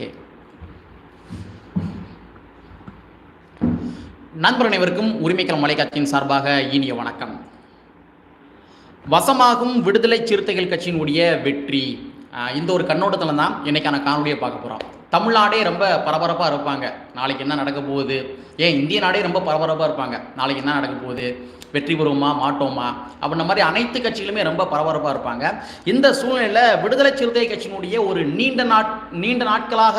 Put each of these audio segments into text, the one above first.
Okay. நண்பர் அனைவருக்கும் உரிமைக்களம் மலைக்காட்சியின் சார்பாக இனிய வணக்கம். வசமாகும் விடுதலை சிறுத்தைகள் கட்சியினுடைய வெற்றி. ஆஹ் இந்த ஒரு கண்ணோட்டத்தில் தான் இன்னைக்கான காணொலியை பார்க்க போகிறோம் தமிழ்நாடே ரொம்ப பரபரப்பாக இருப்பாங்க. நாளைக்கு என்ன நடக்க போகுது? ஏன் இந்திய நாடே ரொம்ப பரபரப்பாக இருப்பாங்க. நாளைக்கு என்ன நடக்க போகுது? வெற்றி பெறுவோமா? மாட்டோமா? அப்படின்ற மாதிரி அனைத்து கட்சிகளுமே ரொம்ப பரபரப்பாக இருப்பாங்க. இந்த சூழ்நிலையில் விடுதலை சிறுத்தை கட்சியினுடைய ஒரு நீண்ட நாட் நீண்ட நாட்களாக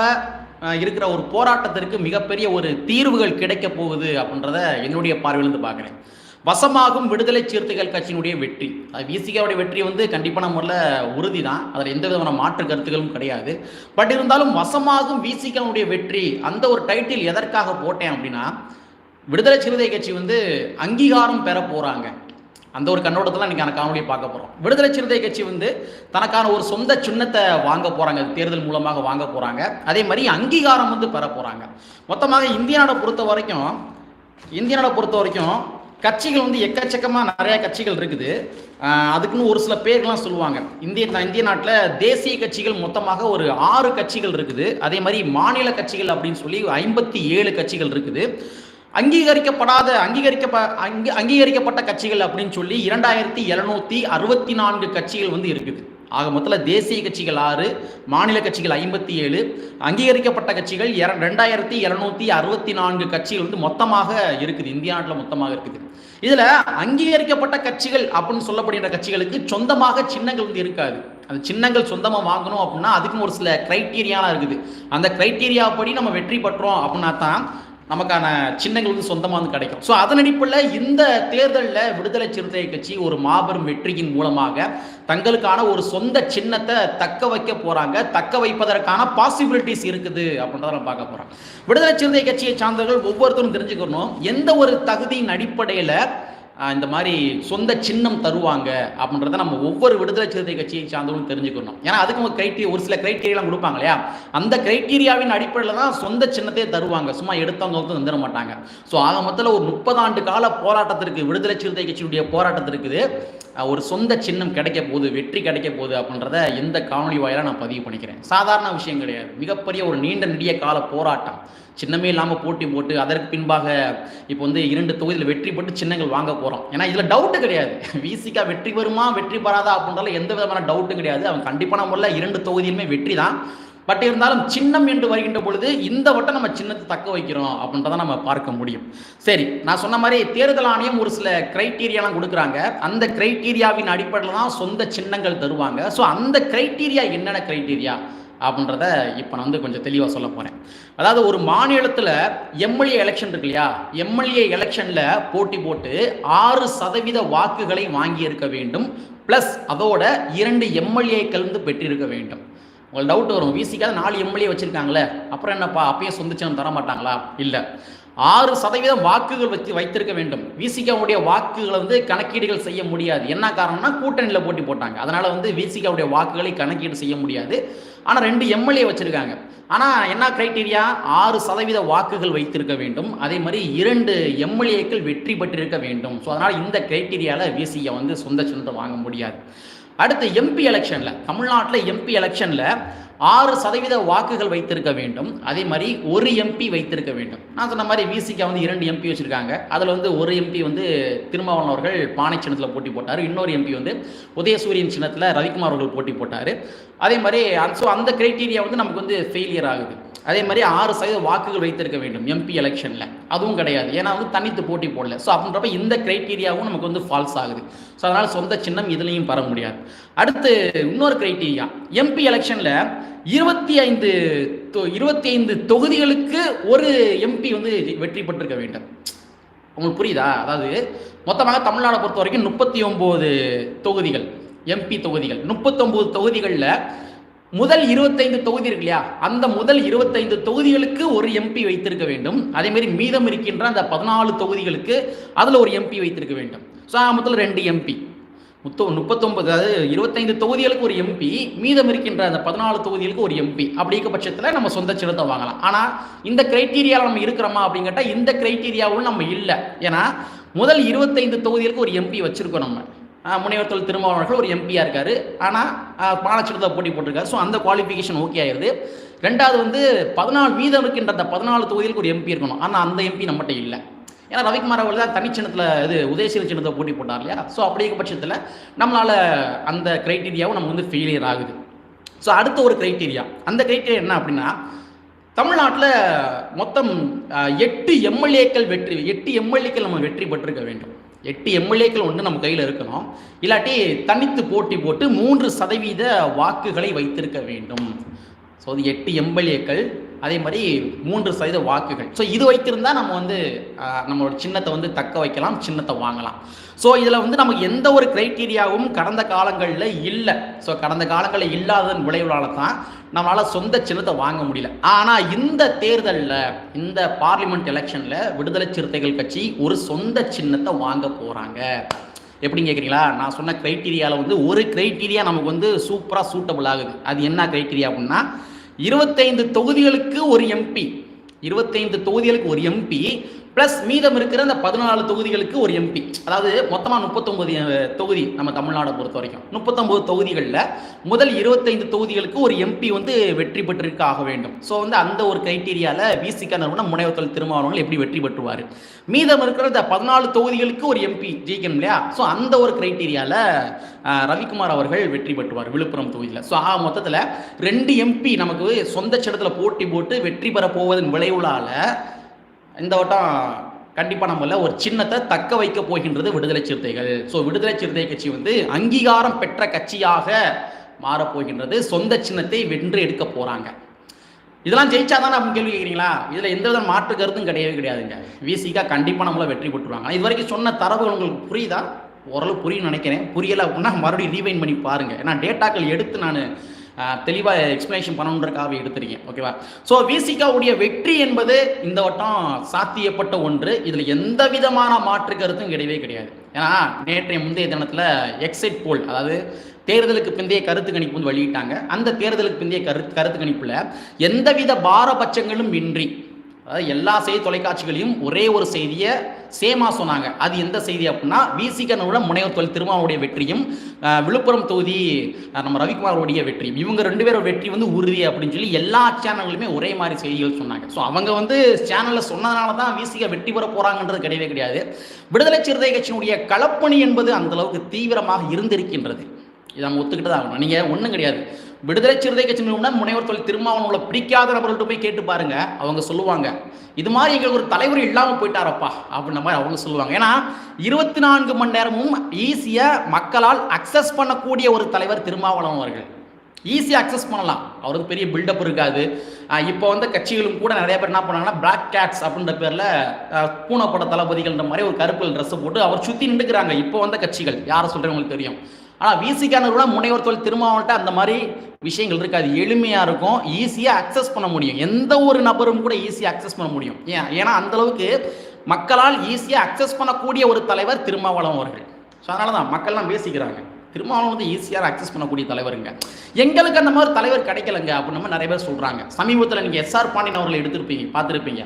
இருக்கிற ஒரு போராட்டத்திற்கு மிகப்பெரிய ஒரு தீர்வுகள் கிடைக்க போகுது அப்படின்றத என்னுடைய பார்வையிலிருந்து பார்க்குறேன். வசமாகும் விடுதலை சிறுத்தைகள் கட்சியினுடைய வெற்றி. அது விசிகாவுடைய வெற்றி வந்து கண்டிப்பான முறையில் உறுதி தான் அதில் எந்த விதமான மாற்று கருத்துக்களும் கிடையாது. பட் இருந்தாலும் வசமாகும் விசிகாவுடைய வெற்றி அந்த ஒரு டைட்டில் எதற்காக போட்டேன் அப்படின்னா விடுதலை சிறுத்தை கட்சி வந்து அங்கீகாரம் பெற போகிறாங்க அந்த ஒரு கண்ணோட்டத்தில் இன்னைக்கான காணொலியை பார்க்க போகிறோம் விடுதலை சிறுத்தை கட்சி வந்து தனக்கான ஒரு சொந்த சின்னத்தை வாங்க போகிறாங்க தேர்தல் மூலமாக வாங்க போகிறாங்க அதே மாதிரி அங்கீகாரம் வந்து பெற போகிறாங்க மொத்தமாக இந்தியனாடை பொறுத்த வரைக்கும் இந்தியனாடை பொறுத்த வரைக்கும் கட்சிகள் வந்து எக்கச்சக்கமாக நிறைய கட்சிகள் இருக்குது. அதுக்குன்னு ஒரு சில பேர்லாம் சொல்லுவாங்க. இந்திய இந்திய நாட்டில் தேசிய கட்சிகள் மொத்தமாக ஒரு ஆறு கட்சிகள் இருக்குது. அதே மாதிரி மாநில கட்சிகள் அப்படின்னு சொல்லி ஐம்பத்தி ஏழு கட்சிகள் இருக்குது. அங்கீகரிக்கப்படாத அங்கீகரிக்கப்ப அங்கீகரிக்கப்பட்ட கட்சிகள் அப்படின்னு சொல்லி இரண்டாயிரத்தி எழுநூத்தி அறுபத்தி நான்கு கட்சிகள் வந்து இருக்குது. ஆக மொத்தத்தில் தேசிய கட்சிகள் ஆறு மாநில கட்சிகள் ஐம்பத்தி ஏழு அங்கீகரிக்கப்பட்ட கட்சிகள் இர- ரெண்டாயிரத்தி இரநூத்தி அறுபத்தி நான்கு கட்சிகள் வந்து மொத்தமாக இருக்குது. இந்திய நாட்டில் மொத்தமாக இருக்குது. இதில் அங்கீகரிக்கப்பட்ட கட்சிகள் அப்படின்னு சொல்லப்படுகிற கட்சிகளுக்கு சொந்தமாக சின்னங்கள் வந்து இருக்காது. அந்த சின்னங்கள் சொந்தமாக வாங்கணும் அப்படின்னா அதுக்குன்னு ஒரு சில கிரைட்டீரியாலாம் இருக்குது. அந்த கிரைட்டீரியா படி நம்ம வெற்றி பெற்றோம் அப்படின்னா தான் நமக்கான சின்னங்கள் வந்து சொந்தமாக வந்து கிடைக்கும். ஸோ அதன் அடிப்படையில் இந்த தேர்தலில் விடுதலை சிறுத்தை கட்சி ஒரு மாபெரும் வெற்றியின் மூலமாக தங்களுக்கான ஒரு சொந்த சின்னத்தை தக்க வைக்க போகிறாங்க தக்க வைப்பதற்கான பாசிபிலிட்டிஸ் இருக்குது அப்படின்றத நம்ம பார்க்க போகிறோம் விடுதலை சிறுத்தை கட்சியை சார்ந்தவர்கள் ஒவ்வொருத்தரும் தெரிஞ்சுக்கணும். எந்த ஒரு தகுதியின் அடிப்படையில் இந்த மாதிரி சொந்த சின்னம் தருவாங்க அப்படின்றத நம்ம ஒவ்வொரு விடுதலை சிறுத்தை கட்சியை சார்ந்தவங்களும் தெரிஞ்சுக்கணும். ஏன்னா அதுக்கு ஒரு கிரைட்டீரியா ஒரு சில கிரைட்டீரியாலாம் கொடுப்பாங்க இல்லையா? அந்த கிரைட்டீரியாவின் அடிப்படையில் தான் சொந்த சின்னத்தையே தருவாங்க. சும்மா எடுத்தவங்க வந்து தந்துட மாட்டாங்க. ஸோ ஆக மொத்தத்தில் ஒரு முப்பது ஆண்டு கால போராட்டத்திற்கு விடுதலை சிறுத்தை கட்சியினுடைய போராட்டத்திற்கு ஒரு சொந்த சின்னம் கிடைக்க போகுது வெற்றி கிடைக்க போகுது அப்படின்றத எந்த காணொலி வாயிலாக நான் பதிவு பண்ணிக்கிறேன். சாதாரண விஷயம் கிடையாது. மிகப்பெரிய ஒரு நீண்ட நெடிய கால போராட்டம். சின்னமே இல்லாமல் போட்டி போட்டு அதற்கு பின்பாக இப்போ வந்து இரண்டு தொகுதியில் வெற்றி பெற்று சின்னங்கள் வாங்க போகிறோம் ஏன்னா இதில் டவுட்டு கிடையாது. விசிகா வெற்றி வருமா வெற்றி பெறாதா அப்படின்றதுல எந்த விதமான டவுட்டும் கிடையாது. அவன் கண்டிப்பான முறையில் இரண்டு தொகுதியிலுமே வெற்றி தான். பட் இருந்தாலும் சின்னம் என்று வருகின்ற பொழுது இந்த வட்டம் நம்ம சின்னத்தை தக்க வைக்கிறோம் அப்படின்றத நம்ம பார்க்க முடியும். சரி நான் சொன்ன மாதிரி தேர்தல் ஆணையம் ஒரு சில கிரைட்டீரியாலாம் கொடுக்குறாங்க. அந்த கிரைட்டீரியாவின் அடிப்படையில் தான் சொந்த சின்னங்கள் தருவாங்க. ஸோ அந்த கிரைட்டீரியா என்னென்ன கிரைட்டீரியா அப்படின்றத இப்போ நான் வந்து கொஞ்சம் தெளிவாக சொல்ல போகிறேன் அதாவது ஒரு மாநிலத்தில் எம்எல்ஏ எலெக்ஷன் இருக்கு இல்லையா? எம்எல்ஏ எலெக்ஷனில் போட்டி போட்டு ஆறு சதவீத வாக்குகளை வாங்கியிருக்க வேண்டும். ப்ளஸ் அதோட இரண்டு எம்எல்ஏக்கள் வந்து பெற்றிருக்க வேண்டும். உங்களுக்கு டவுட் வரும். விசிக்காக நாலு எம்எல்ஏ வச்சுருக்காங்களே. அப்புறம் என்னப்பா? அப்பயே சொந்த தர மாட்டாங்களா இல்லை. ஆறு சதவீதம் வாக்குகள் வச்சு வைத்திருக்க வேண்டும். விசிகாவுடைய வாக்குகளை வந்து கணக்கீடுகள் செய்ய முடியாது. என்ன காரணம்னா கூட்டணியில் போட்டி போட்டாங்க. அதனால வந்து விசிகாவுடைய வாக்குகளை கணக்கீடு செய்ய முடியாது. ஆனால் ரெண்டு எம்எல்ஏ வச்சிருக்காங்க. ஆனால் என்ன கிரைட்டீரியா ஆறு சதவீத வாக்குகள் வைத்திருக்க வேண்டும். அதே மாதிரி இரண்டு எம்எல்ஏக்கள் வெற்றி பெற்றிருக்க வேண்டும். ஸோ அதனால் இந்த கிரைட்டீரியாவில் விசிகா வந்து சொந்த சொந்த வாங்க முடியாது. அடுத்து எம்பி எலெக்ஷனில் தமிழ்நாட்டில் எம்பி எலெக்ஷனில் ஆறு சதவீத வாக்குகள் வைத்திருக்க வேண்டும். அதே மாதிரி ஒரு எம்பி வைத்திருக்க வேண்டும். நான் சொன்ன மாதிரி விசிகா வந்து இரண்டு எம்பி வச்சுருக்காங்க. அதில் வந்து ஒரு எம்பி வந்து திருமாவளவன் அவர்கள் பானை சின்னத்தில் போட்டி போட்டார். இன்னொரு எம்பி வந்து உதயசூரியன் சின்னத்தில் ரவிக்குமார் அவர்கள் போட்டி போட்டார். அதே மாதிரி ஸோ அந்த கிரைட்டீரியா வந்து நமக்கு வந்து ஃபெயிலியர் ஆகுது. அதே மாதிரி ஆறு சதவீத வாக்குகள் வைத்திருக்க வேண்டும் எம்பி எலெக்ஷனில் அதுவும் கிடையாது. ஏன்னா வந்து தனித்து போட்டி போடல. ஸோ அப்படின்றப்ப இந்த க்ரைட்டீரியாவும் நமக்கு வந்து ஃபால்ஸ் ஆகுது. ஸோ அதனால் சொந்த சின்னம் இதுலேயும் பெற முடியாது. அடுத்து இன்னொரு க்ரைட்டீரியா எம்பி எலெக்ஷனில் இருபத்தி ஐந்து இருபத்தி ஐந்து தொகுதிகளுக்கு ஒரு எம்பி வந்து வெற்றி பெற்றிருக்க வேண்டும். உங்களுக்கு புரியுதா? அதாவது மொத்தமாக தமிழ்நாடை பொறுத்த வரைக்கும் முப்பத்தி ஒம்பது தொகுதிகள் எம்பி தொகுதிகள். முப்பத்தொம்போது தொகுதிகளில் முதல் இருபத்தைந்து தொகுதி இருக்கு இல்லையா? அந்த முதல் இருபத்தைந்து தொகுதிகளுக்கு ஒரு எம்பி வைத்திருக்க வேண்டும். அதே மாதிரி மீதம் இருக்கின்ற அந்த பதினாலு தொகுதிகளுக்கு அதில் ஒரு எம்பி வைத்திருக்க வேண்டும். ஸோ ரெண்டு எம்பி முத்தோ முப்பத்தொன்பது அதாவது இருபத்தைந்து தொகுதிகளுக்கு ஒரு எம்பி மீதம் இருக்கின்ற அந்த பதினாலு தொகுதிகளுக்கு ஒரு எம்பி அப்படி இருக்க பட்சத்தில் நம்ம சொந்த சின்னத்தை வாங்கலாம். ஆனால் இந்த கிரைட்டீரியாவில் நம்ம இருக்கிறோமா அப்படின்னு கேட்டால் இந்த கிரைட்டீரியாவும் நம்ம இல்லை. ஏன்னா முதல் இருபத்தைந்து தொகுதிகளுக்கு ஒரு எம்பி வச்சிருக்கோம் நம்ம. முனைவர் தொழில் திருமாவளவர்கள் ஒரு எம்பியாக இருக்கார். ஆனால் பாலச்சிடத்தில் போட்டி போட்டிருக்காரு. ஸோ அந்த குவாலிஃபிகேஷன் ஓகே ஆயிடுது ரெண்டாவது வந்து பதினாலு வீதம் இருக்கின்ற அந்த பதினாலு தொகுதிகளுக்கு ஒரு எம்பி இருக்கணும். ஆனால் அந்த எம்பி நம்மகிட்ட இல்லை. ஏன்னா ரவிக்குமார் அவர்கள் தான் தனிச்சின்னத்தில் இது உதயசீல சின்னத்தை போட்டி போட்டார் இல்லையா? ஸோ அப்படிங்கிற பட்சத்தில் நம்மளால் அந்த க்ரைட்டீரியாவும் நம்ம வந்து ஃபெயிலியர் ஆகுது. ஸோ அடுத்த ஒரு க்ரைட்டீரியா அந்த க்ரைட்டீரியா என்ன அப்படின்னா தமிழ்நாட்டில் மொத்தம் எட்டு எம்எல்ஏக்கள் வெற்றி எட்டு எம்எல்ஏக்கள் நம்ம வெற்றி பெற்றிருக்க வேண்டும். எட்டு எம்எல்ஏக்கள் ஒன்று நம்ம கையில் இருக்கணும். இல்லாட்டி தனித்து போட்டி போட்டு மூன்று சதவீத வாக்குகளை வைத்திருக்க வேண்டும். ஸோ அது எட்டு எம்எல்ஏக்கள். அதே மாதிரி மூன்று சதவீத வாக்குகள். ஸோ இது வைத்திருந்தால் நம்ம வந்து நம்மளோட சின்னத்தை வந்து தக்க வைக்கலாம் சின்னத்தை வாங்கலாம். ஸோ இதில் வந்து நமக்கு எந்த ஒரு க்ரைட்டீரியாவும் கடந்த காலங்களில் இல்லை. ஸோ கடந்த காலங்களில் இல்லாததன் விளைவுகளால் தான் நம்மளால் சொந்த சின்னத்தை வாங்க முடியல. ஆனால் இந்த தேர்தலில் இந்த பார்லிமெண்ட் எலெக்ஷனில் விடுதலை சிறுத்தைகள் கட்சி ஒரு சொந்த சின்னத்தை வாங்க போகிறாங்க எப்படின்னு கேட்குறீங்களா நான் சொன்ன க்ரைட்டீரியாவில் வந்து ஒரு க்ரைட்டீரியா நமக்கு வந்து சூப்பராக சூட்டபிள் ஆகுது. அது என்ன க்ரைட்டீரியா அப்படின்னா இருபத்தைந்து தொகுதிகளுக்கு ஒரு எம்பி இருபத்தைந்து தொகுதிகளுக்கு ஒரு எம்பி ப்ளஸ் மீதம் இருக்கிற அந்த பதினாலு தொகுதிகளுக்கு ஒரு எம்பி அதாவது மொத்தமாக முப்பத்தொம்பது தொகுதி நம்ம தமிழ்நாடை பொறுத்த வரைக்கும். முப்பத்தொம்பது தொகுதிகளில் முதல் இருபத்தைந்து தொகுதிகளுக்கு ஒரு எம்பி வந்து வெற்றி பெற்றிருக்க ஆக வேண்டும். ஸோ வந்து அந்த ஒரு க்ரைட்டீரியாவில் விசிக நிறுவனம் முனைவத்தல் திருமாவளவங்கள் எப்படி வெற்றி பெற்றுவார். மீதம் இருக்கிற இந்த பதினாலு தொகுதிகளுக்கு ஒரு எம்பி ஜெயிக்கணும் இல்லையா? ஸோ அந்த ஒரு க்ரைட்டீரியாவில் ரவிக்குமார் அவர்கள் வெற்றி பெற்றுவார் விழுப்புரம் தொகுதியில். ஸோ ஆ மொத்தத்தில் ரெண்டு எம்பி நமக்கு சொந்த சிடத்தில் போட்டி போட்டு வெற்றி பெற போவதன் விளைவுகளால் இந்த வட்டம் கண்டிப்பாக நம்மள ஒரு சின்னத்தை தக்க வைக்க போகின்றது விடுதலை சிறுத்தைகள். ஸோ விடுதலை சிறுத்தை கட்சி வந்து அங்கீகாரம் பெற்ற கட்சியாக மாறப்போகின்றது சொந்த சின்னத்தை வென்று எடுக்க போகிறாங்க இதெல்லாம் ஜெயிச்சாதானே அப்படின்னு கேள்வி கேட்குறீங்களா? இதில் எந்த வித மாற்று கருத்தும் கிடையவே கிடையாதுங்க. விசிகா கண்டிப்பாக நம்மள வெற்றி பெற்றுருவாங்க. இது வரைக்கும் சொன்ன தரவுகள் உங்களுக்கு புரியுதா? ஓரளவு புரியும் நினைக்கிறேன். புரியலை அப்படின்னா மறுபடியும் ரீவைன் பண்ணி பாருங்கள் ஏன்னா டேட்டாக்கள் எடுத்து நான் தெளிவாக எக்ஸ்பிளேஷன் பண்ணணுன்றக்காக எடுத்திருக்கேன் ஓகேவா ஸோ விசிகாவுடைய வெற்றி என்பது இந்த வட்டம் சாத்தியப்பட்ட ஒன்று. இதில் எந்த விதமான மாற்று கருத்தும் கிடையவே கிடையாது. ஏன்னா நேற்றைய முந்தைய தினத்தில் எக்ஸிட் போல் அதாவது தேர்தலுக்கு பிந்தைய கருத்து கணிப்பு வந்து வெளியிட்டாங்க. அந்த தேர்தலுக்கு பிந்தைய கருத்து கருத்து கணிப்பில் எந்தவித பாரபட்சங்களும் இன்றி அதாவது எல்லா செய்தி தொலைக்காட்சிகளையும் ஒரே ஒரு செய்தியை சேமா சொன்னாங்க. அது எந்த செய்தி அப்படின்னா விசிகனோட முனைவர் தொழில் திருமாவுடைய வெற்றியும் விழுப்புரம் தொகுதி நம்ம ரவிக்குமாரோடைய வெற்றியும். இவங்க ரெண்டு பேரும் வெற்றி வந்து உறுதி அப்படின்னு சொல்லி எல்லா சேனல்களுமே ஒரே மாதிரி செய்திகள் சொன்னாங்க. ஸோ அவங்க வந்து சேனலில் சொன்னதுனால தான் விசிக வெற்றி பெற போகிறாங்கன்றது கிடையவே கிடையாது. விடுதலை சிறுத்தை கட்சியினுடைய களப்பணி என்பது அந்த அளவுக்கு தீவிரமாக இருந்திருக்கின்றது. இதை நம்ம ஒத்துக்கிட்டு தான் ஆகணும். நீங்கள் ஒன்றும் கிடையாது. விடுதலை சிறுதை கட்சி நிறுவனம் முனைவர் தொழில் திருமாவளவங்களை பிடிக்காத நபர்கள்ட்ட போய் கேட்டு பாருங்க. அவங்க சொல்லுவாங்க. இது மாதிரி எங்களுக்கு ஒரு தலைவர் இல்லாமல் போயிட்டாரப்பா அப்படின்ற மாதிரி அவங்க சொல்லுவாங்க. ஏன்னா இருபத்தி நான்கு மணி நேரமும் ஈஸியாக மக்களால் அக்சஸ் பண்ணக்கூடிய ஒரு தலைவர் திருமாவளவன் அவர்கள். ஈஸியாக அக்சஸ் பண்ணலாம். அவருக்கு பெரிய பில்டப் இருக்காது. இப்போ வந்து கட்சிகளும் கூட நிறைய பேர் என்ன பண்ணாங்கன்னா பிளாக் கேட்ஸ் அப்படின்ற பேரில் பூனைப்பட தளபதிகள்ன்ற மாதிரி ஒரு கருப்பு ட்ரெஸ்ஸை போட்டு அவர் சுற்றி நின்றுக்கிறாங்க. இப்போ வந்த கட்சிகள் யாரை சொல்கிறேன் உங்களுக்கு தெரியும்? ஆனால் விசிக்கானவர்கள முனைவர் தொழில் திருமாவட்ட அந்த மாதிரி விஷயங்கள் இருக்காது. எளிமையாக இருக்கும். ஈஸியாக அக்சஸ் பண்ண முடியும். எந்த ஒரு நபரும் கூட ஈஸியாக அக்சஸ் பண்ண முடியும். ஏன்? ஏன்னா அந்த அளவுக்கு மக்களால் ஈஸியாக அக்சஸ் பண்ணக்கூடிய ஒரு தலைவர் திருமாவளம் அவர்கள். ஸோ அதனால தான் மக்கள்லாம் பேசிக்கிறாங்க. திருமாவளவன் வந்து ஈஸியாக அக்சஸ் பண்ணக்கூடிய தலைவருங்க. எங்களுக்கு அந்த மாதிரி தலைவர் கிடைக்கலங்க அப்படின்னு நம்ம நிறைய பேர் சொல்கிறாங்க சமீபத்தில் நீங்கள் எஸ்ஆர் பாண்டியன் அவர்களை எடுத்திருப்பீங்க பார்த்துருப்பீங்க.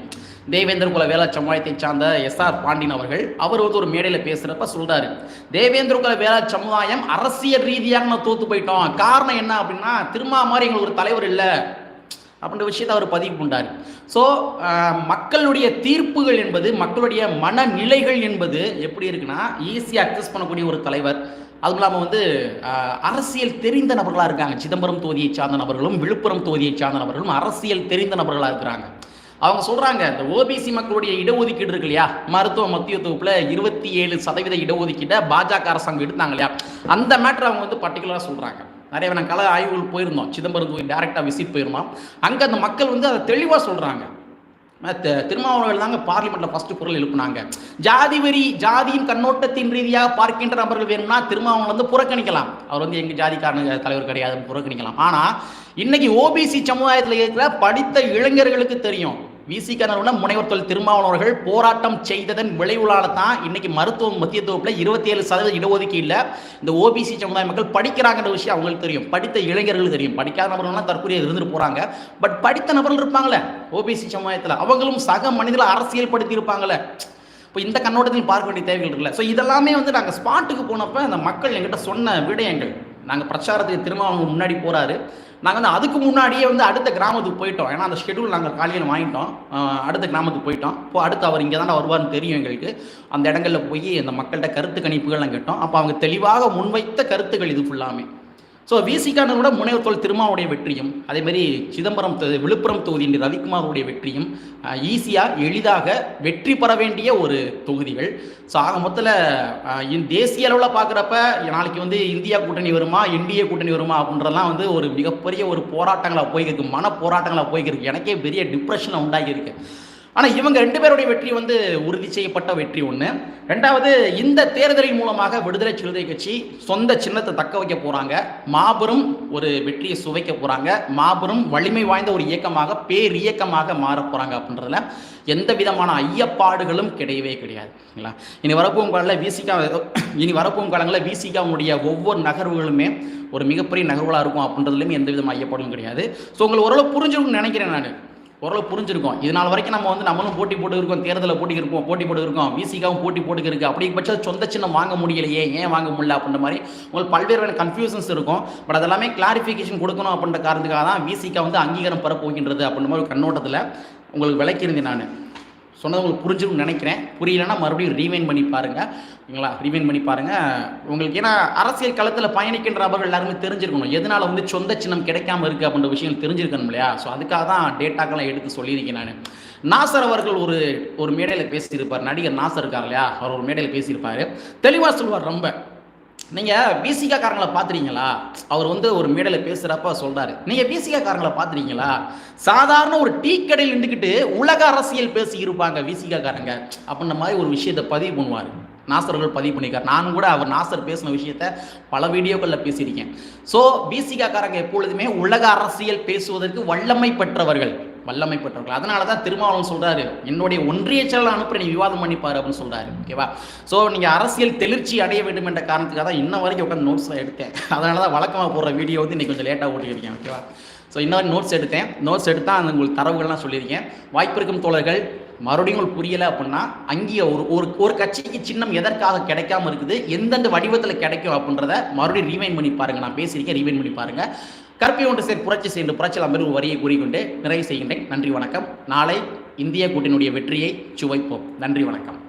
தேவேந்திர குல வேளா சமுதாயத்தை சார்ந்த எஸ்ஆர் பாண்டியன் அவர்கள் அவர் வந்து ஒரு மேடையில் பேசுகிறப்ப சொல்கிறாரு தேவேந்திர குல வேளா சமுதாயம் அரசியல் ரீதியாக நான் தோத்து போயிட்டோம். காரணம் என்ன அப்படின்னா திருமா மாதிரி எங்களுக்கு ஒரு தலைவர் இல்லை அப்படின்ற விஷயத்தை அவர் பதிவு பண்ணார் ஸோ மக்களுடைய தீர்ப்புகள் என்பது மக்களுடைய மனநிலைகள் என்பது எப்படி இருக்குன்னா ஈஸியாக அக்சஸ் பண்ணக்கூடிய ஒரு தலைவர். அதுவும் இல்லாமல் வந்து அரசியல் தெரிந்த நபர்களாக இருக்காங்க. சிதம்பரம் தொகுதியை சார்ந்த நபர்களும் விழுப்புரம் தொகுதியை சார்ந்த நபர்களும் அரசியல் தெரிந்த நபர்களாக இருக்கிறாங்க. அவங்க சொல்கிறாங்க இந்த ஓபிசி மக்களுடைய இடஒதுக்கீடு இருக்கு இல்லையா? மருத்துவ மத்திய தொகுப்பில் இருபத்தி ஏழு சதவீத இடஒதுக்கீட்டை பாஜக அரசாங்கம் எடுத்தாங்க இல்லையா? அந்த மேட்ரு அவங்க வந்து பர்டிகுலராக சொல்கிறாங்க நிறைய நாங்கள் கல ஆய்வுகள் போயிருந்தோம். சிதம்பரம் தொகுதி டேரெக்டாக விசிட் போயிருந்தோம். அங்கே அந்த மக்கள் வந்து அதை தெளிவாக சொல்கிறாங்க திருமாவளவர்கள் தாங்க பார்லிமெண்ட்ல ஃபர்ஸ்ட் குரல் எழுப்புனாங்க. ஜாதி வரி ஜாதியின் கண்ணோட்டத்தின் ரீதியாக பார்க்கின்ற நபர்கள் வேணும்னா திருமாவளவன் வந்து புறக்கணிக்கலாம். அவர் வந்து எங்க ஜாதிக்காரன் தலைவர் கிடையாதுன்னு புறக்கணிக்கலாம். ஆனா இன்னைக்கு ஓபிசி சமுதாயத்தில் இருக்கிற படித்த இளைஞர்களுக்கு தெரியும். விசிக நிறுவனம் முனைவர் தொழில் திருமாவளவர்கள் போராட்டம் செய்ததன் விளைவுகளால் தான் இன்னைக்கு மருத்துவம் மத்திய தொகுப்பில் இருபத்தி ஏழு சதவீத இல்லை. இந்த ஓபிசி சமுதாய மக்கள் படிக்கிறாங்கன்ற விஷயம் அவங்களுக்கு தெரியும். படித்த இளைஞர்களுக்கு தெரியும். படிக்காத நபர்கள்லாம் தற்கொலை இருந்துட்டு போகிறாங்க பட் படித்த நபர்கள் இருப்பாங்களே ஓபிசி சமுதாயத்தில் அவங்களும் சக மனிதர்கள் அரசியல் படுத்தி இருப்பாங்களே இப்போ இந்த கண்ணோட்டத்தில் பார்க்க வேண்டிய தேவைகள் இருக்குல்ல. ஸோ இதெல்லாமே வந்து நாங்கள் ஸ்பாட்டுக்கு போனப்போ அந்த மக்கள் எங்கிட்ட சொன்ன விடயங்கள் நாங்கள் பிரச்சாரத்துக்கு திரும்ப அவங்க முன்னாடி போகிறாரு நாங்கள் வந்து அதுக்கு முன்னாடியே வந்து அடுத்த கிராமத்துக்கு போயிட்டோம். ஏன்னா அந்த ஷெடியூல் நாங்கள் காலையில் வாங்கிட்டோம். அடுத்த கிராமத்துக்கு போயிட்டோம். இப்போ அடுத்து அவர் இங்கே தான் வருவார்னு தெரியும் எங்களுக்கு. அந்த இடங்களில் போய் அந்த மக்கள்கிட்ட கருத்து கணிப்புகள்லாம் கேட்டோம். அப்போ அவங்க தெளிவாக முன்வைத்த கருத்துக்கள் இது ஃபுல்லாமே ஸோ விசிகான கூட முனைவர் தொல் திருமாவுடைய வெற்றியும் அதேமாதிரி சிதம்பரம் விழுப்புரம் தொகுதியின் ரவிக்குமாருடைய வெற்றியும் ஈஸியாக எளிதாக வெற்றி பெற வேண்டிய ஒரு தொகுதிகள். ஸோ ஆக மொத்தத்தில் தேசிய அளவில் பார்க்குறப்ப நாளைக்கு வந்து இந்தியா கூட்டணி வருமா என்டிஏ கூட்டணி வருமா அப்படின்றலாம் வந்து ஒரு மிகப்பெரிய ஒரு போராட்டங்களாக போய்க்கிருக்கு மன போராட்டங்களாக போய்க்கிருக்கு. எனக்கே பெரிய டிப்ரெஷனை உண்டாகியிருக்கு. ஆனால் இவங்க ரெண்டு பேருடைய வெற்றி வந்து உறுதி செய்யப்பட்ட வெற்றி ஒன்று ரெண்டாவது இந்த தேர்தலின் மூலமாக விடுதலை சிறுத்தை கட்சி சொந்த சின்னத்தை தக்க வைக்க போகிறாங்க மாபெரும் ஒரு வெற்றியை சுவைக்க போகிறாங்க மாபெரும் வலிமை வாய்ந்த ஒரு இயக்கமாக பேர் இயக்கமாக மாற போகிறாங்க அப்படின்றதுல எந்த விதமான ஐயப்பாடுகளும் கிடையவே கிடையாது. இல்லைங்களா? இனி வரப்போகும் காலங்களில் விசிகா இனி வரப்போகும் காலங்களில் விசிகாவுடைய ஒவ்வொரு நகர்வுகளுமே ஒரு மிகப்பெரிய நகர்வுகளாக இருக்கும் அப்படின்றதுலையும் எந்த விதமான ஐயப்பாடும் கிடையாது. ஸோ உங்களுக்கு ஓரளவு புரிஞ்சிருக்கும்னு நினைக்கிறேன் நான். ஓரளவு புரிஞ்சிருக்கும். இதனால் வரைக்கும் நம்ம வந்து நம்மளும் போட்டி போட்டு இருக்கோம் தேர்தலில் போட்டி இருக்கோம் போட்டி போட்டு இருக்கோம் விசிகாவும் போட்டி போட்டு இருக்கு அப்படி பட்சம் சொந்த சின்னம் வாங்க முடியலையே ஏன் வாங்க முடியல அப்படின்ற மாதிரி உங்களுக்கு பல்வேறு கன்ஃபியூஷன்ஸ் இருக்கும். பட் அதெல்லாமே கிளாரிஃபிகேஷன் கொடுக்கணும் அப்படின்ற காரணத்துக்காக தான் விசிகா வந்து அங்கீகாரம் பெற போகின்றது அப்படின்ற மாதிரி ஒரு கண்ணோட்டத்தில் உங்களுக்கு விளக்கியிருந்தேன் நான். சொன்னது உங்களுக்கு புரிஞ்சிருக்கும்னு நினைக்கிறேன். புரியலன்னா மறுபடியும் ரீவைன் பண்ணி பாருங்கள் ஓகேங்களா ரீவைன் பண்ணி பாருங்கள் உங்களுக்கு ஏன்னா அரசியல் களத்தில் பயணிக்கின்ற நபர்கள் எல்லாருமே தெரிஞ்சிருக்கணும். எதனால் வந்து சொந்த சின்னம் கிடைக்காம இருக்குது அப்படின்ற விஷயங்கள் தெரிஞ்சிருக்கணும் இல்லையா? ஸோ அதுக்காக தான் டேட்டாக்கெல்லாம் எடுத்து சொல்லியிருக்கேன் நான். நாசர் அவர்கள் ஒரு ஒரு மேடையில் பேசியிருப்பார். நடிகர் நாசர் இருக்கார் இல்லையா? அவர் ஒரு மேடையில் பேசியிருப்பார். தெளிவாக சொல்வார் ரொம்ப. நீங்கள் பிசிகா காரங்களை பார்த்துறீங்களா அவர் வந்து ஒரு மேடையில் பேசுகிறப்ப சொல்கிறாரு நீங்கள் பிசிகா காரங்களை பார்த்துறீங்களா சாதாரண ஒரு டீ கடையில் இருந்துக்கிட்டு உலக அரசியல் பேசி இருப்பாங்க விசிகா காரங்க அப்படின்ற மாதிரி ஒரு விஷயத்தை பதிவு பண்ணுவார். நாசர்கள் பதிவு பண்ணியிருக்கார். நான் கூட அவர் நாசர் பேசின விஷயத்த பல வீடியோக்களில் பேசியிருக்கேன். ஸோ பிசிகா காரங்க எப்பொழுதுமே உலக அரசியல் பேசுவதற்கு வல்லமை பெற்றவர்கள். வல்லமை பெற்றவர்கள். அதனால தான் திருமாவளவன் சொல்கிறாரு என்னுடைய ஒன்றிய செயலர் அனுப்புற நீ விவாதம் பண்ணிப்பாரு அப்படின்னு சொல்கிறாரு ஓகேவா ஸோ நீங்கள் அரசியல் தெளிர்ச்சி அடைய வேண்டும் என்ற காரணத்துக்காக தான் இன்ன வரைக்கும் உட்காந்து நோட்ஸ் எடுத்தேன். அதனால தான் வழக்கமாக போடுற வீடியோ வந்து நீங்கள் கொஞ்சம் லேட்டாக ஓட்டியிருக்கேன் ஓகேவா ஸோ இன்னொரு நோட்ஸ் எடுத்தேன். நோட்ஸ் எடுத்தால் அந்த உங்களுக்கு தரவுகள்லாம் சொல்லியிருக்கேன். வாய்ப்பு இருக்கும் தோழர்கள் மறுபடியும் உங்களுக்கு புரியலை அப்படின்னா அங்கேயே ஒரு ஒரு ஒரு கட்சிக்கு சின்னம் எதற்காக கிடைக்காம இருக்குது எந்தெந்த வடிவத்தில் கிடைக்கும் அப்படின்றத மறுபடியும் ரீவைன் பண்ணி பாருங்கள் நான் பேசியிருக்கேன் ரீவைன் பண்ணி பாருங்கள் கற்பி ஒன்று சேர் புரட்சி செய்து புரட்சியில் அமர்வு வரியை கூறிக்கொண்டு நிறைவு செய்கின்றேன். நன்றி வணக்கம். நாளை இந்திய கூட்டினுடைய வெற்றியை சுவைப்போம். நன்றி வணக்கம்.